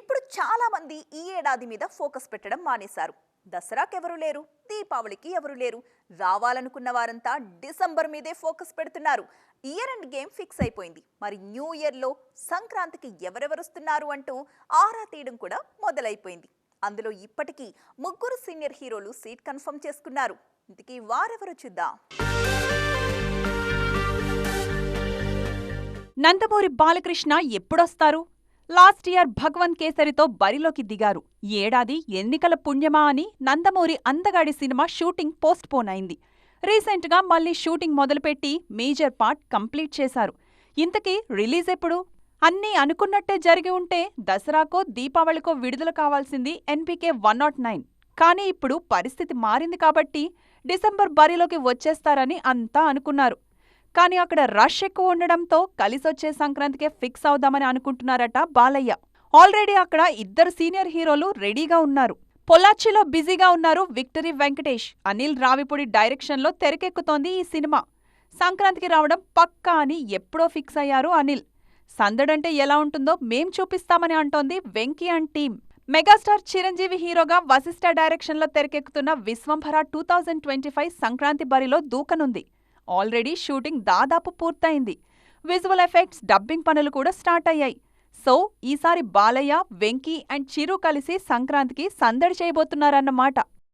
ఇప్పుడు చాలా మంది ఈ ఏడాది మీద ఫోకస్ పెట్టడం మానేశారు. దసరాకి ఎవరు లేరు దీపావళికి ఎవరు లేరు. రావాలనుకున్న వారంతా డిసెంబర్ మీదే ఫోకస్ పెడుతున్నారు. ఇయర్ అండ్ గేమ్ ఫిక్స్ అయిపోయింది. మరి న్యూ ఇయర్లో సంక్రాంతికి ఎవరెవరు వస్తున్నారు అంటూ ఆరా తీయడం కూడా మొదలైపోయింది. అందులో ఇప్పటికీ ముగ్గురు సీనియర్ హీరోలు సీట్ కన్ఫర్మ్ చేసుకున్నారు. ఇంతకీ వారెవరు చూద్దాం. నందమూరి బాలకృష్ణ ఎప్పుడొస్తారు? లాస్ట్ ఇయర్ భగవంత్ కేసరితో బరిలోకి దిగారు. ఏడాది ఎన్నికల పుణ్యమా అని నందమూరి అందగాడి సినిమా షూటింగ్ పోస్ట్ పోన్ అయింది. రీసెంట్గా మళ్ళీ షూటింగ్ మొదలుపెట్టి మేజర్ పార్ట్ కంప్లీట్ చేశారు. ఇంతకీ రిలీజ్ ఎప్పుడు అన్నీ అనుకున్నట్టే జరిగి ఉంటే దసరాకో దీపావళికో విడుదల కావాల్సింది ఎన్పీకే వన్ నాట్ నైన్. కానీ ఇప్పుడు పరిస్థితి మారింది కాబట్టి డిసెంబర్ బరిలోకి వచ్చేస్తారని అంతా అనుకున్నారు. కానీ అక్కడ రష్ ఎక్కువ ఉండడంతో కలిసొచ్చే సంక్రాంతికే ఫిక్స్ అవుదామని అనుకుంటున్నారట బాలయ్య. ఆల్రెడీ అక్కడ ఇద్దరు సీనియర్ హీరోలు రెడీగా ఉన్నారు. పొల్లాచిలో బిజీగా ఉన్నారు విక్టరీ వెంకటేష్. అనిల్ రావిపూడి డైరెక్షన్లో తెరకెక్కుతోంది ఈ సినిమా. సంక్రాంతికి రావడం పక్కా అని ఎప్పుడో ఫిక్స్ అయ్యారు అనిల్. సందడంటే ఎలా ఉంటుందో మేం చూపిస్తామని అంటోంది Venky and team megastar Chiranjeevi హీరోగా వశిష్ఠ డైరెక్షన్లో తెరకెక్కుతున్న Vishwambhara two thousand twenty five Sankranti బరిలో దూకనుంది. ఆల్రెడీ షూటింగ్ దాదాపు పూర్తయింది. విజువల్ ఎఫెక్ట్స్ డబ్బింగ్ పనులు కూడా స్టార్ట్ అయ్యాయి. సో ఈసారి బాలయ్య వెంకీ అండ్ చిరు కలిసి సంక్రాంతికి సందడి చేయబోతున్నారన్నమాట.